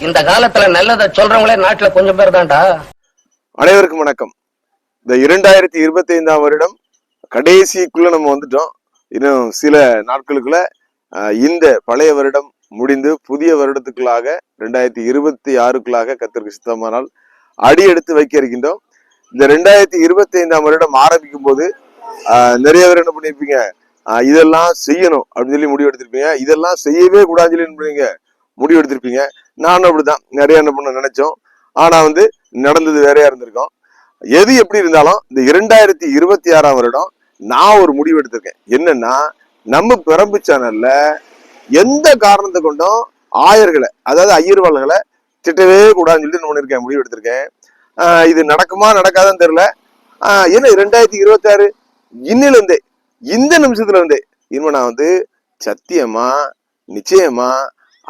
இந்த காலத்துல நல்லதை சொல்றவங்களே நாட்டுல கொஞ்சம் பேர் தான்டா. அனைவருக்கும் வணக்கம். இந்த இரண்டாயிரத்தி இருபத்தி ஐந்தாம் வருடம் கடைசிக்குள்ள நம்ம வந்துட்டோம். இன்னும் சில நாட்களுக்குள்ள ஆஹ், இந்த பழைய வருடம் முடிந்து புதிய வருடத்துக்குள்ளாக ரெண்டாயிரத்தி இருபத்தி ஆறுக்குள்ளாக கத்திற்கு சித்தமானால் அடி எடுத்து வைக்க இருக்கின்றோம். இந்த ரெண்டாயிரத்தி இருபத்தி ஐந்தாம் வருடம் ஆரம்பிக்கும் போது ஆஹ், நிறைய பேர் என்ன பண்ணிருப்பீங்க? இதெல்லாம் செய்யணும் அப்படின்னு சொல்லி முடிவு எடுத்திருப்பீங்க இதெல்லாம் செய்யவே கூடாதுன்னு சொல்லி என்ன பண்ணுவீங்க? முடிவு எடுத்திருப்பீங்க நானும் அப்படிதான். நிறைய என்ன பண்ண நினைச்சோம். ஆனா வந்து நடந்தது வேறையா இருந்திருக்கோம். எது எப்படி இருந்தாலும் இந்த இரண்டாயிரத்தி இருபத்தி ஆறாம் வருடம் நான் ஒரு முடிவு எடுத்திருக்கேன். என்னன்னா நம்ம பிறம்பு சேனல்ல எந்த காரணத்தை கொண்டும் ஆயர்களை அதாவது ஐயர்வாள்களை திட்டவே கூடாதுன்னு சொல்லிட்டு நான் இருக்கேன் முடிவு எடுத்திருக்கேன். இது நடக்குமா நடக்காதான்னு தெரியல. என்ன ரெண்டாயிரத்தி இருபத்தி ஆறு இன்னில இருந்தே இந்த நிமிஷத்துல இருந்தே இனிமே நான் வந்து சத்தியமா நிச்சயமா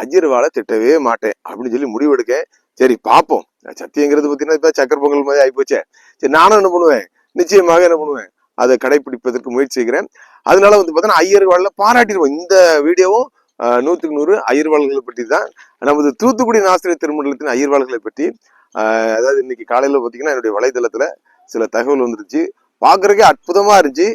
அஜிர்வாலை திட்டவே மாட்டேன் அப்படின்னு சொல்லி முடிவெடுக்கேன் சரி பார்ப்போம் சத்தியங்கிறது பார்த்தீங்கன்னா இப்போ சக்கர பொங்கல் மாதிரி ஆகிப்போச்சே சரி நானும் என்ன பண்ணுவேன்? நிச்சயமாக என்ன பண்ணுவேன்? அதை கடைபிடிப்பதற்கு முயற்சி செய்கிறேன். அதனால வந்து பார்த்தீங்கன்னா ஐயர்வாளில் பாராட்டிடுவோம். இந்த வீடியோவும் நூற்றுக்கு நூறு ஐயர்வாள்களை பற்றி தான். நமது தூத்துக்குடி நாசிரியர் திருமண்டலத்தின் ஐயர்வாள்களை பற்றி அதாவது இன்னைக்கு காலையில் பார்த்தீங்கன்னா என்னுடைய வலைதளத்தில் சில தகவல் வந்துருச்சு. பார்க்குறக்கே அற்புதமாக இருந்துச்சு.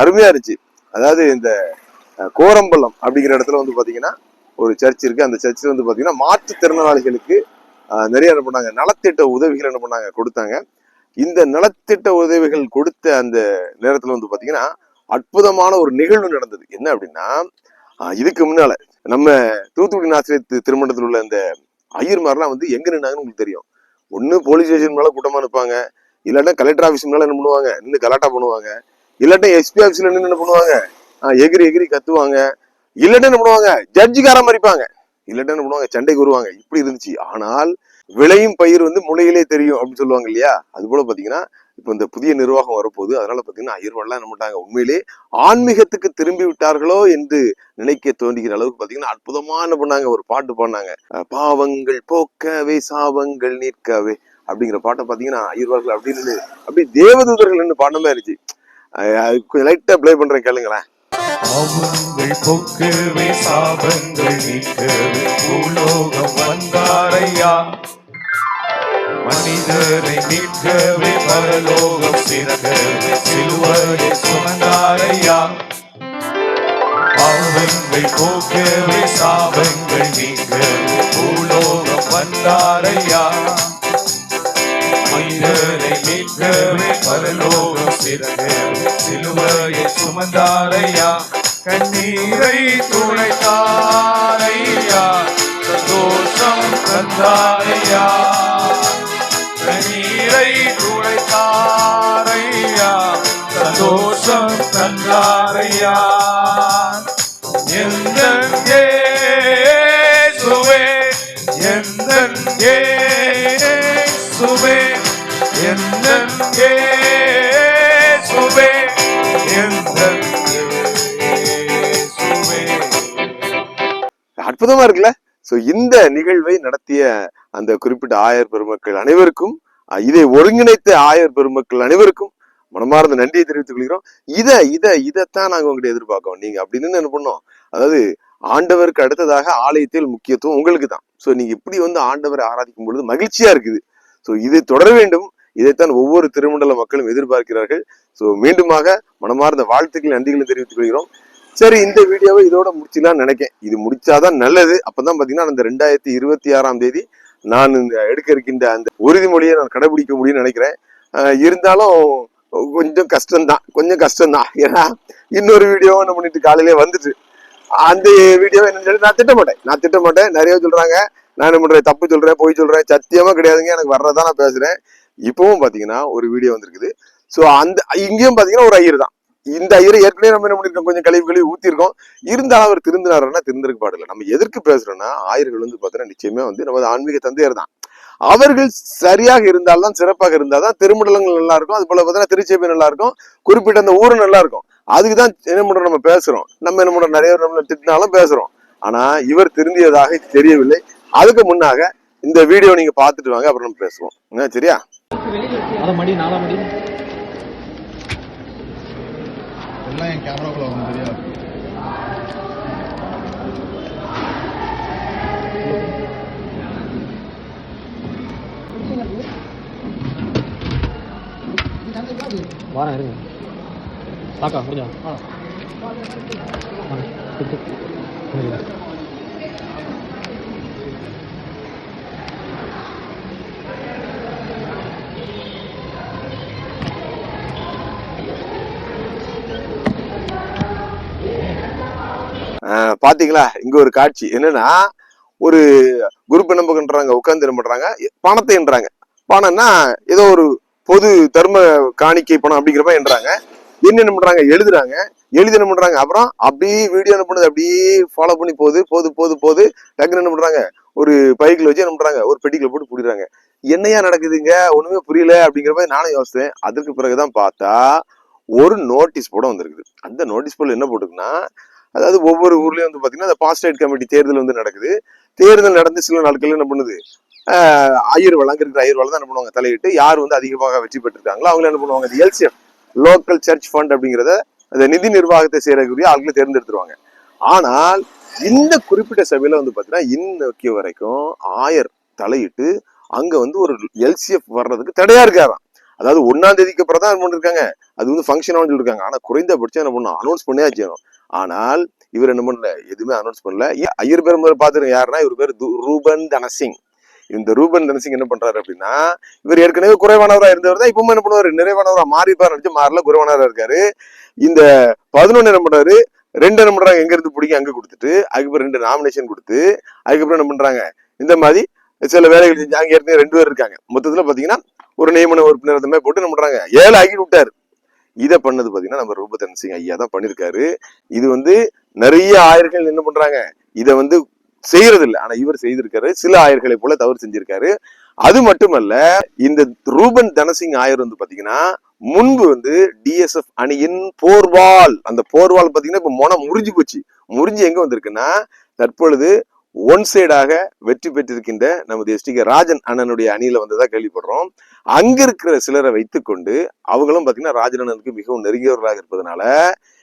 அருமையாக இருந்துச்சு. அதாவது இந்த கோரம்பள்ளம் அப்படிங்கிற இடத்துல வந்து பார்த்தீங்கன்னா ஒரு சர்ச் இருக்கு. அந்த சர்ச்சில் வந்து பார்த்தீங்கன்னா மாற்றுத்திறனாளிகளுக்கு நிறைய என்ன பண்ணாங்க? நலத்திட்ட உதவிகள் என்ன பண்ணாங்க? கொடுத்தாங்க. இந்த நலத்திட்ட உதவிகள் கொடுத்த அந்த நேரத்தில் வந்து பார்த்தீங்கன்னா அற்புதமான ஒரு நிகழ்வு நடந்தது. என்ன அப்படின்னா இதுக்கு முன்னால நம்ம தூத்துக்குடி நாசிரியர் திருமணத்தில் உள்ள அந்த ஐயர்மாரெல்லாம் வந்து எங்க நின்னாங்கன்னு உங்களுக்கு தெரியும். ஒன்று போலீஸ் ஸ்டேஷன் மேல கூட்டமா நிற்பாங்க இல்லாட்டா கலெக்டர் ஆஃபீஸ் மேல என்ன பண்ணுவாங்க. நின்று கலாட்டா பண்ணுவாங்க. இல்லாட்டா எஸ்பி ஆஃபீஸ்ல நின்று என்ன பண்ணுவாங்க? எகிரி எகிரி கத்துவாங்க. இல்லாட்டா என்ன பண்ணுவாங்க ஜட்ஜிக்கார மறிப்பாங்க. இல்லாட்டா என்ன பண்ணுவாங்க சண்டைக்கு வருவாங்க. இப்படி இருந்துச்சு. ஆனால் விளையும் பயிர் வந்து முளையிலே தெரியும் அப்படின்னு சொல்லுவாங்க இல்லையா? அது போல பாத்தீங்கன்னா இப்போ இந்த புதிய நிர்வாகம் வரப்போகுது. அதனால பாத்தீங்கன்னா ஐயர்வாள்லாம் என்ன பண்ணிட்டாங்க? உண்மையிலே ஆன்மீகத்துக்கு திரும்பி விட்டார்களோ என்று நினைக்க தோன்றுகிற அளவுக்கு பாத்தீங்கன்னா அற்புதமா என்ன பண்ணாங்க? ஒரு பாட்டு பாடினாங்க. பாவங்கள் போக்கவே சாபங்கள் நிற்கவே அப்படிங்கிற பாட்டை பாத்தீங்கன்னா ஐயர்வார்கள் அப்படின்னு அப்படி தேவதூதர்கள் பாடமே இருந்துச்சு கொஞ்சம் லைட்டா ப்ளே பண்றேன் கேளுங்களேன். பாவங்கள் போக்கவே சாபங்கள் நீக்கவே பூலோகம் வந்தாரையா? மனிதரை மீட்கவே பரலோகம் சிறக்கவே சிலுவரை சுமந்தாரையா? பாவங்கள் போக்கவே சாபங்கள் நீக்கவே பூலோகம் வந்தாரையா? மனிதரை மீட்கவே பரலோகம் சிறக்க சிலுவையை சுமந்தாரையா? கண்ணீரை துளைத்தாரையா சந்தோஷம் தந்தாரையா? கண்ணீரை துளைத்தாரையா சந்தோஷம் தந்தாரையா? எந்த இயேசுவே? எந்த இயேசுவே? எந்த இயேசுவே? அற்புதமா இருக்குல்ல? சோ இந்த நிகழ்வை நடத்திய அந்த குறிப்பிட்ட ஆயர் பெருமக்கள் அனைவருக்கும் இதை ஒருங்கிணைத்த ஆயர் பெருமக்கள் அனைவருக்கும் மனமார்ந்த நன்றியை தெரிவித்துக் கொள்கிறோம். இத இத இதைத்தான் நாங்க உங்ககிட்ட எதிர்பார்க்கோம் நீங்க அப்படின்னு என்ன பண்ணோம் அதாவது ஆண்டவருக்கு அடுத்ததாக ஆலயத்தில் முக்கியத்துவம் உங்களுக்கு தான். சோ நீங்க இப்படி வந்து ஆண்டவரை ஆராதிக்கும் பொழுது மகிழ்ச்சியா இருக்குது. சோ இது தொடர வேண்டும். இதைத்தான் ஒவ்வொரு திருமண்டல மக்களும் எதிர்பார்க்கிறார்கள். சோ மீண்டுமாக மனமார்ந்த வாழ்த்துக்கள் நன்றிகளை தெரிவித்துக் கொள்கிறோம். சரி இந்த வீடியோவை இதோட முடிச்சுலாம் நினைக்கேன். இது முடிச்சாதான் நல்லது. அப்பதான் பாத்தீங்கன்னா அந்த ரெண்டாயிரத்தி இருபத்தி ஆறாம் தேதி நான் இந்த எடுக்க இருக்கின்ற அந்த உறுதிமொழியை நான் கடைபிடிக்க முடியும்னு நினைக்கிறேன். இருந்தாலும் கொஞ்சம் கஷ்டம்தான். கொஞ்சம் கஷ்டம்தான். ஏன்னா இன்னொரு வீடியோ என்ன பண்ணிட்டு காலையிலே வந்துட்டு அந்த வீடியோ என்ன சொல்லி நான் திட்ட மாட்டேன் நான் திட்ட மாட்டேன் நிறைய சொல்றாங்க. நான் என்ன பண்றேன்? தப்பு சொல்றேன் பொய் சொல்றேன். சத்தியமா கிடையாதுங்க. எனக்கு வர்றதா நான் பேசுறேன். இப்பவும் பாத்தீங்கன்னா ஒரு வீடியோ வந்திருக்குது. ஸோ அந்த இங்கேயும் பாத்தீங்கன்னா ஒரு ஐயர் தான் இந்த ஐயரை ஏற்கனவே நம்ம என்ன பண்ணிருக்கோம் கொஞ்சம் கழிவு கழிவு ஊத்திருக்கோம் இருந்தாலும் அவர் திருந்தினாருன்னா திருந்திருக்க பாடல. நம்ம எதற்கு பேசுறோம்னா ஆயர்கள் வந்து பாத்தீங்கன்னா நிச்சயமே வந்து நமது ஆன்மீக தந்தையர் தான். அவர்கள் சரியாக இருந்தால்தான் சிறப்பாக இருந்தால்தான் திருமண்டலங்கள் நல்லா இருக்கும் அது போல பார்த்தீங்கன்னா திருச்சேபி நல்லா இருக்கும் குறிப்பிட்ட அந்த ஊரும் நல்லா இருக்கும் அதுக்கு தான் என்ன பண்றோம்? நம்ம பேசுறோம். நம்ம என்ன பண்றோம்? நிறைய பேர் நம்மள திட்டினாலும் பேசுறோம். ஆனா இவர் திருந்தியதாக தெரியவில்லை. அதுக்கு முன்னாக இந்த வீடியோ நீங்க பார்த்துட்டு வாங்க அப்புறம் நம்ம பேசுவோம். சரியா? அப்படிலாம் என் கேமராக்குள்ள வரும் தெரியாது. வாரம் இருங்க. தாக்கா முடிஞ்சா? பாத்தீங்களா? இங்க ஒரு காட்சி. என்னன்னா ஒரு குரூப் என்ன பண்றாங்க? உட்கார்ந்து என்ன பண்றாங்க? பணத்தை என்றாங்க பணம்னா ஏதோ ஒரு பொது தர்ம காணிக்கை பணம் அப்படிங்கிற மாதிரி என்றாங்க. என்ன என்ன பண்றாங்க? எழுதுறாங்க. எழுதி என்ன பண்றாங்க? அப்புறம் அப்படியே வீடியோ என்ன பண்ணுது? அப்படியே ஃபாலோ பண்ணி போகுது போது போது போது டக்குன்னு என்ன பண்றாங்க? ஒரு பைக்கில் வச்சு என்ன பண்றாங்க? ஒரு பெட்டிக்கில் போட்டு பிடிக்கிறாங்க. என்னையா நடக்குதுங்க? ஒண்ணுமே புரியல அப்படிங்கிற மாதிரி நானும் யோசித்தேன். அதற்கு பிறகுதான் பார்த்தா ஒரு நோட்டீஸ் போட வந்திருக்குது. அந்த நோட்டீஸ் போர்டில் என்ன போட்டுக்குன்னா அதாவது ஒவ்வொரு ஊர்லயும் வந்து பாத்தீங்கன்னா அந்த பாஸ்டேட் கமிட்டி தேர்தல் வந்து நடக்குது. தேர்தல் நடந்து சில நாட்கள் என்ன பண்ணுது? ஆஹ் ஐயர் வளம் இருக்கிற ஐயர் வளம் தான் என்ன பண்ணுவாங்க? தலையிட்டு யார் வந்து அதிகமாக வெற்றி பெற்றிருக்காங்களோ அவங்க என்ன பண்ணுவாங்க? இந்த எல்சிஎஃப் லோக்கல் சர்ச் ஃபண்ட் அப்படிங்கிறத அந்த நிதி நிர்வாகத்தை செய்யறக்கூடிய ஆட்களை தேர்ந்தெடுத்துருவாங்க. ஆனால் இந்த குறிப்பிட்ட சபையில வந்து பாத்தீங்கன்னா இன்னைக்கு வரைக்கும் ஆயர் தலையிட்டு அங்க வந்து ஒரு எல்சிஎஃப் வர்றதுக்கு தடையா இருக்காராம். அதாவது ஒன்னாம் தேதிக்கு அப்புறம் தான் பண்ணிருக்காங்க அது வந்து ஃபங்க்ஷன் சொல்லியிருக்காங்க ஆனா குறைந்தபட்சம் என்ன பண்ணும் அனௌன்ஸ் பண்ணியா செய்யணும் ஆனால் இவர் என்ன பண்ணல? எதுவுமே அனௌன்ஸ் பண்ணல. ஏன் ஐயர் பேர் முதல்ல பாத்துருங்க யாருன்னா இவர் பேர் து- ரூபன் தனசிங். இந்த ரூபன் தனசிங் என்ன பண்றாரு அப்படின்னா இவர் ஏற்கனவே குறைவானவரா இருந்தவர் தான் இப்பவும் என்ன பண்ணுவாரு? நிறைவானவரா மாறிப்பார் நினைச்சு மாறல குறைவானவரா இருக்காரு. இந்த பதினொன்னு என்ன பண்றாரு? ரெண்டு என்ன பண்றாங்க? எங்க இருந்து பிடிக்க அங்க கொடுத்துட்டு அதுக்கப்புறம் ரெண்டு நாமினேஷன் கொடுத்து அதுக்கப்புறம் என்ன பண்றாங்க? இந்த மாதிரி சில வேலைகள் செஞ்சு அங்க ஏற்கனவே ரெண்டு பேர் இருக்காங்க. மொத்தத்துல பாத்தீங்கன்னா ஒரு நியமன உறுப்பினர் அந்த மாதிரி போட்டு என்ன பண்றாங்க? ஏழு ஆக்கி விட்டாரு. இதை பண்ணது பாத்தீங்கன்னா நம்ம ரூபதன் சிங் ஐயா தான் பண்ணிருக்காரு. இது வந்து நிறைய ஆயர்கள் என்ன பண்றாங்க? இதை வந்து செய்யறது இல்லை ஆனா இவர் செய்திருக்காரு. சில ஆயர்களை போல தவறு செஞ்சிருக்காரு. அது மட்டுமல்ல இந்த ரூபன் தனசிங் ஆயர் வந்து பாத்தீங்கன்னா முன்பு வந்து டிஎஸ்எஃப் அணியின் போர்வால் அந்த போர்வால் பாத்தீங்கன்னா இப்ப மொன முறிஞ்சு போச்சு. முறிஞ்சு எங்க வந்திருக்குன்னா தற்பொழுது ஒன் சைடாக வெற்றி பெற்றிருக்கின்ற நமது எஸ்டிகே ராஜன் அண்ணனுடைய அணியில வந்ததா கேள்விப்படுறோம். அங்க இருக்கிற சிலரை வைத்துக்கொண்டு அவங்களும் பாத்தீங்கன்னா ராஜன் அண்ணனுக்கு மிகவும் நெருங்கியவர்களாக இருப்பதனால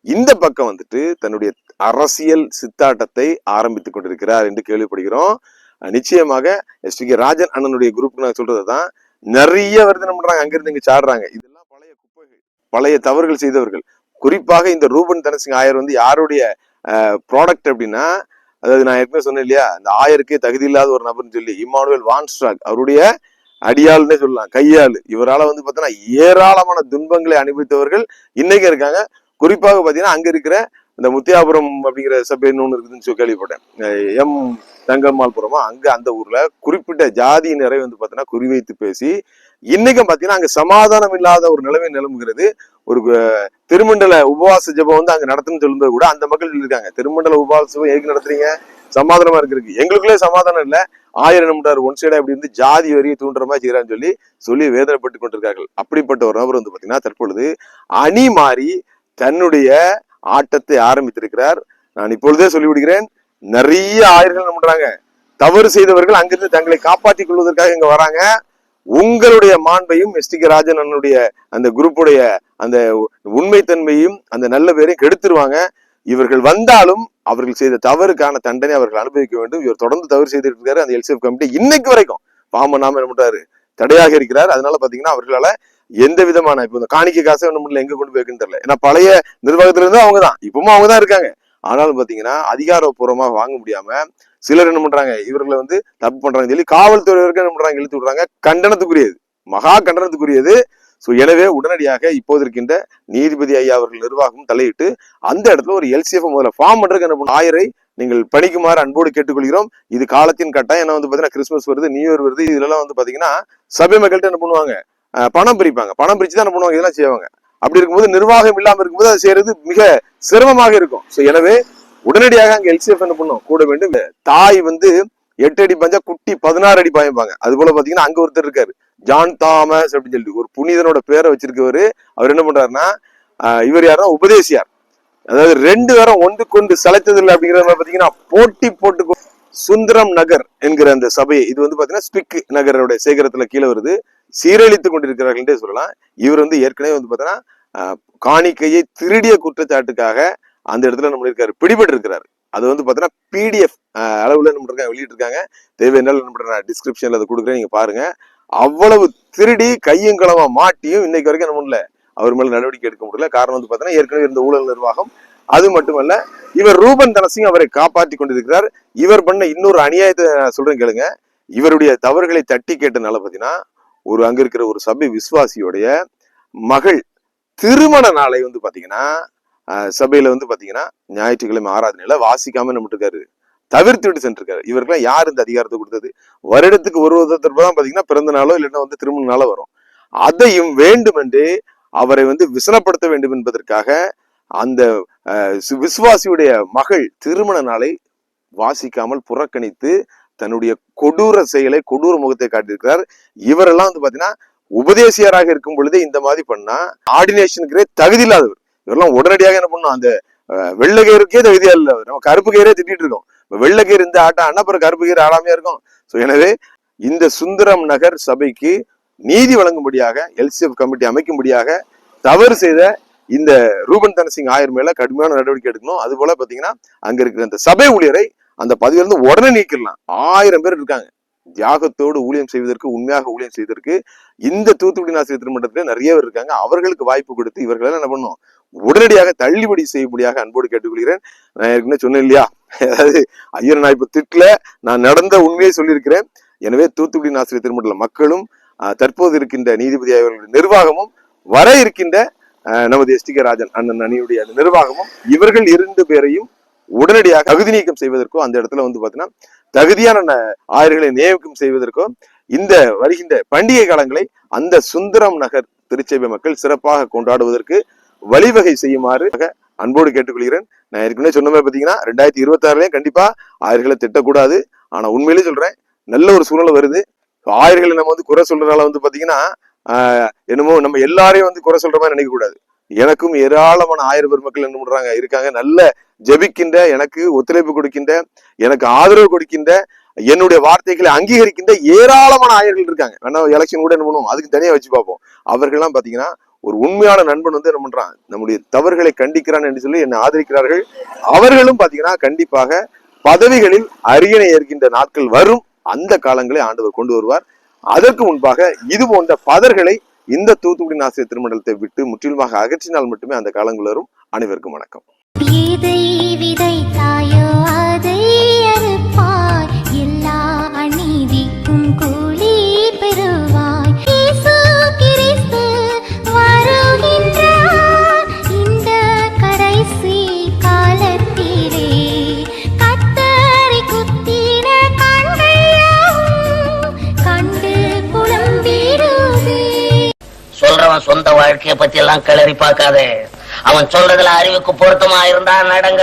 இந்த பக்கம் வந்துட்டு தன்னுடைய அரசியல் சித்தாட்டத்தை ஆரம்பித்துக் கொண்டிருக்கிறார் என்று கேள்விப்படுகிறோம். அஹ் நிச்சயமாக எஸ்டிகே ராஜன் அண்ணனுடைய குரூப் நான் சொல்றதுதான் நிறைய வருது என்ன பண்றாங்க அங்கிருந்து இங்க சாடுறாங்க. இதெல்லாம் பழைய குப்பைகள் பழைய தவறுகள் செய்தவர்கள். குறிப்பாக இந்த ரூபன் தனசிங் ஆயர் வந்து யாருடைய ப்ராடக்ட் அப்படின்னா அதாவது நான் ஏற்கனவே சொன்னேன் இல்லையா? இந்த ஆயருக்கே தகுதி இல்லாத ஒரு நபர்னு சொல்லி இமானுவேல் வான்ஸ்ட்ராக் அவருடைய அடியாள்னே சொல்லலாம் கையாள். இவரால் வந்து பார்த்தோன்னா ஏராளமான துன்பங்களை அனுபவித்தவர்கள் இன்னைக்கு இருக்காங்க. குறிப்பாக பார்த்தீங்கன்னா அங்கே இருக்கிற இந்த முத்தியாபுரம் அப்படிங்கிற சபைன்னு ஒன்று இருக்குதுன்னு சொல்லி கேள்விப்பட்டேன். எம் தங்கம்மாள்புரமா அங்கே அந்த ஊரில் குறிப்பிட்ட ஜாதியினரை வந்து பார்த்தீங்கன்னா குறிவைத்து பேசி இன்னைக்கும் பார்த்தீங்கன்னா அங்கே சமாதானம் இல்லாத ஒரு நிலைமை நிலவுகிறது. ஒரு திருமண்டல உபவாச ஜபம் வந்து அங்க நடத்துன்னு சொல்லும்போது கூட அந்த மக்கள் இருக்காங்க திருமண்டல உபவாச ஜெபம் எதுக்கு நடத்துறீங்க? சமாதானமா இருக்கிறதுக்கு. எங்களுக்குள்ளே சமாதானம் இல்ல. ஆயிரம் நம்பர் ஒன் சைடா இப்படி இருந்து ஜாதி வரியை தூண்டுற மாதிரி செய்யறான்னு சொல்லி சொல்லி வேதனைப்பட்டு கொண்டிருக்கார்கள். அப்படிப்பட்ட ஒரு நபர் வந்து பாத்தீங்கன்னா தற்பொழுது அணி மாறி தன்னுடைய ஆட்டத்தை ஆரம்பித்திருக்கிறார். நான் இப்பொழுதே சொல்லிவிடுகிறேன் நிறைய ஆயிரங்கள் நம்புறாங்க தவறு செய்தவர்கள் அங்கிருந்து தங்களை காப்பாற்றிக் கொள்வதற்காக இங்க வராங்க. உங்களுடைய மாண்பையும் எஸ் டி கே ராஜன் அண்ணனுடைய அந்த குரூப்புடைய அந்த உண்மைத்தன்மையும் அந்த நல்ல பேரையும் கெடுத்துருவாங்க. இவர்கள் வந்தாலும் அவர்கள் செய்த தவறுக்கான தண்டனை அவர்கள் அனுபவிக்க வேண்டும். இவர் தொடர்ந்து தவறு செய்துட்டு இருக்காரு அந்த எல்சிஎஃப் கமிட்டி இன்னைக்கு வரைக்கும். பாம நாம என்ன பண்றாரு? தடையாக இருக்கிறார். அதனால பாத்தீங்கன்னா அவர்களால எந்த விதமான இப்போ இந்த காணிக்க காசை ஒண்ணு முடியல எங்க கொண்டு போயிருக்குன்னு தெரியல. ஏன்னா பழைய நிர்வாகத்துல இருந்து அவங்க தான் இப்பவும் அவங்க தான் இருக்காங்க. ஆனாலும் பாத்தீங்கன்னா அதிகாரப்பூர்வமா வாங்க முடியாம சிலர் என்ன பண்றாங்க இவர்களை வந்து தப்பு பண்றாங்க சொல்லி காவல்துறை வரைக்கும் என்ன பண்றாங்க இழுத்து விடுறாங்க. கண்டனத்துக்குரியது. மகா கண்டனத்துக்குரியது. ஸோ எனவே உடனடியாக இப்போது இருக்கின்ற நீதிபதி ஐயா அவர்கள் நிர்வாகம் தலையிட்டு அந்த இடத்துல ஒரு எல்சிஎஃப் முதல்ல ஃபார்ம் பண்றதுக்கு என்ன பண்ணும் ஆயரை நீங்கள் பணிக்குமாறு அன்போடு கேட்டுக்கொள்கிறோம். இது காலத்தின் கட்டாயம். ஏன்னா வந்து பாத்தீங்கன்னா கிறிஸ்மஸ் வருது நியூ இயர் வருது. இதுலலாம் வந்து பாத்தீங்கன்னா சபை மக்கள்கிட்ட என்ன பண்ணுவாங்க? பணம் பிரிப்பாங்க. பணம் பிரிச்சு தான் என்ன பண்ணுவாங்க? இதெல்லாம் செய்வாங்க. அப்படி இருக்கும்போது நிர்வாகம் இல்லாம இருக்கும்போது அதை செய்யறது மிக சிரமமாக இருக்கும். ஸோ எனவே உடனடியாக அங்க எல்சிஎஃப் என்ன பண்ணும்? கூட வேண்டும். தாய் வந்து எட்டு அடி பஞ்சா குட்டி பதினாறு அடி பாய்ப்பாங்க அது போல பாத்தீங்கன்னா அங்க ஒருத்தர் இருக்காரு. ஜான் தாமஸ் அப்படின்னு சொல்லிட்டு ஒரு புனிதனோட பேரை வச்சிருக்கவரு. அவர் என்ன பண்றாருன்னா இவர் யாருன்னா உபதேசியார். அதாவது ரெண்டு பேரும் ஒன்று கொண்டு சளைத்தது இல்லை அப்படிங்கிற மாதிரி பாத்தீங்கன்னா போட்டி போட்டு சுந்தரம் நகர் என்கிற அந்த சபையை. இது வந்து பாத்தீங்கன்னா ஸ்பிக் நகரோட சேகரத்துல கீழே வருது. சீரழித்து கொண்டிருக்கிறார்கள் என்றே சொல்லலாம். இவர் வந்து ஏற்கனவே வந்து பார்த்தோன்னா காணிக்கையை திருடிய குற்றச்சாட்டுக்காக அந்த இடத்துல நம்ம இருக்காரு பிடிபட்டு இருக்கிறாரு அது வந்து பார்த்தோன்னா பிடிஎஃப் அளவில் நம்ம இருக்காங்க வெளியிட்டிருக்காங்க. தேவை தேவையான நம்ம பண்றேன் அதை கொடுக்குறேன் நீங்கள் பாருங்க. அவ்வளவு திருடி கையும் களமா மாட்டியும் இன்னைக்கு வரைக்கும் நம்ம இல்லை அவர் மேலே நடவடிக்கை எடுக்க முடியல. காரணம் வந்து பார்த்தோன்னா ஏற்கனவே இருந்த ஊழல் நிர்வாகம். அது மட்டுமல்ல இவர் ரூபன் தனசிங் அவரை காப்பாற்றி கொண்டிருக்கிறார். இவர் பண்ண இன்னொரு அநியாயத்தை நான் சொல்றேன் கேளுங்க. இவருடைய தவறுகளை தட்டி கேட்டனால பார்த்தீங்கன்னா ஒரு அங்க இருக்கிற ஒரு சபை விசுவாசியோடைய மகள் திருமண நாளை வந்து பாத்தீங்கன்னா அஹ், சபையில வந்து பாத்தீங்கன்னா ஞாயிற்றுக்கிழமை ஆராதனையில வாசிக்காம நம்மட்டு இருக்காரு. தவிர்த்து விட்டு சென்றிருக்காரு. இவருக்கெல்லாம் யார் இந்த அதிகாரத்தை கொடுத்தது? வருடத்துக்கு ஒரு ஒருத்தர் தான் பாத்தீங்கன்னா பிறந்த நாளோ இல்லைன்னா வந்து திருமண நாளோ வரும். அதையும் வேண்டுமென்றே அவரை வந்து விசனப்படுத்த வேண்டும் என்பதற்காக அந்த அஹ், விசுவாசியுடைய மகள் திருமண நாளை வாசிக்காமல் புறக்கணித்து தன்னுடைய கொடூர செயலை கொடூர முகத்தை காட்டியிருக்கிறார். இவரெல்லாம் வந்து பாத்தீங்கன்னா உபதேசியராக இருக்கும் பொழுதே இந்த மாதிரி பண்ணா ஆர்டினேஷனுக்கே தகுதி இல்லாதவர். இவரெல்லாம் உடனடியாக என்ன பண்ணும் அந்த அஹ், வெள்ளைக்கயிறுக்கே தகுதியா இல்ல நம்ம கருப்பு கயிறே திட்டிட்டு இருக்கோம். இப்ப வெள்ளைக்கயிறு இந்த ஆட்டம் ஆனா அப்புறம் கருப்பு கயிறு ஆடாமையா இருக்கும். சோ எனவே இந்த சுந்தரம் நகர் சபைக்கு நீதி வழங்கும்படியாக எல்சிஎஃப் கமிட்டி அமைக்கும்படியாக தவறு செய்த இந்த ரூபன் தனசிங் ஆயர் மேல கடுமையான நடவடிக்கை எடுக்கணும். அது போல பாத்தீங்கன்னா அங்க இருக்கிற அந்த சபை ஊழியரை அந்த பதவியிலிருந்து உடனே நீக்கிடலாம். ஆயிரம் பேர் இருக்காங்க. தியாகத்தோடு ஊழியம் செய்வதற்கு உண்மையாக ஊழியம் செய்வதற்கு இந்த தூத்துக்குடி நாசிரியர் திருமணத்துல நிறைய பேர் இருக்காங்க. அவர்களுக்கு வாய்ப்பு கொடுத்து இவர்களெல்லாம் என்ன பண்ணும்? உடனடியாக தள்ளுபடி செய்யும்படியாக அன்போடு கேட்டுக்கொள்கிறேன். நான் ஏற்கனவே சொன்னேன் இல்லையா? அதாவது ஐயர் நான் இப்ப திட்டல நான் நடந்த உண்மையை சொல்லியிருக்கிறேன். எனவே தூத்துக்குடி நாசிரியர் திருமணத்துல மக்களும் தற்போது இருக்கின்ற நீதிபதி அவர்களுடைய நிர்வாகமும் வர இருக்கின்ற நமது எஸ் டி கே ராஜன் அண்ணன் அணியுடைய நிர்வாகமும் இவர்கள் இரண்டு பேரையும் உடனடியாக தகுதி நீக்கம் செய்வதற்கோ அந்த இடத்துல வந்து பாத்தீங்கன்னா தகுதியான ஆயர்களை நியமிக்கும் செய்வதற்கோ இந்த வருகின்ற பண்டிகை காலங்களை அந்த சுந்தரம் நகர் திருச்செபை மக்கள் சிறப்பாக கொண்டாடுவதற்கு வழிவகை செய்யுமாறு அன்போடு கேட்டுக்கொள்கிறேன். நான் ஏற்கனவே சொன்ன மாதிரி பாத்தீங்கன்னா ரெண்டாயிரத்தி இருபத்தி ஆறுலயும் கண்டிப்பா ஆயர்களை திட்டக்கூடாது. ஆனா உண்மையிலேயே சொல்றேன் நல்ல ஒரு சூழ்நிலை வருது. ஆயர்களை நம்ம வந்து குறை சொல்றதுனால வந்து பாத்தீங்கன்னா ஆஹ், என்னமோ நம்ம எல்லாரையும் வந்து குறை சொல்ற மாதிரி நினைக்க கூடாது எனக்கும் ஏராளமான ஆயிரம் பெருமக்கள் என்ன பண்றாங்க இருக்காங்க. நல்ல ஜெபிக்கின்ற எனக்கு ஒத்துழைப்பு கொடுக்கின்ற எனக்கு ஆதரவு கொடுக்கின்ற என்னுடைய வார்த்தைகளை அங்கீகரிக்கின்ற ஏராளமான ஆயர்கள் இருக்காங்க. வேணா எலெக்ஷன் கூட என்ன பண்ணுவோம்? அதுக்கு தனியா வச்சு பார்ப்போம். அவர்கள்லாம் பாத்தீங்கன்னா ஒரு உண்மையான நண்பன் வந்து என்ன பண்றான்? நம்முடைய தவறுகளை கண்டிக்கிறான் என்று சொல்லி என்னை ஆதரிக்கிறார்கள். அவர்களும் பாத்தீங்கன்னா கண்டிப்பாக பதவிகளில் அரியணை ஏற்கின்ற நாட்கள் வரும். அந்த காலங்களை ஆண்டவர் கொண்டு வருவார். அதற்கு முன்பாக இது போன்ற பதர்களை இந்த தூத்துக்குடி நாசிரியர் திருமண்டலத்தை விட்டு முற்றிலுமாக அகற்றினால் மட்டுமே அந்த காலங்கள் வரும். அனைவருக்கும் வணக்கம். எல்லா கூலி இந்த கடைசி கண்டு சொல்றவன் சொந்த வாழ்க்கைய பத்தி எல்லாம் கிளறி பார்க்காதே. அவன் சொல்றதுல அறிவுக்கு பொருத்தமா இருந்தா நடங்க.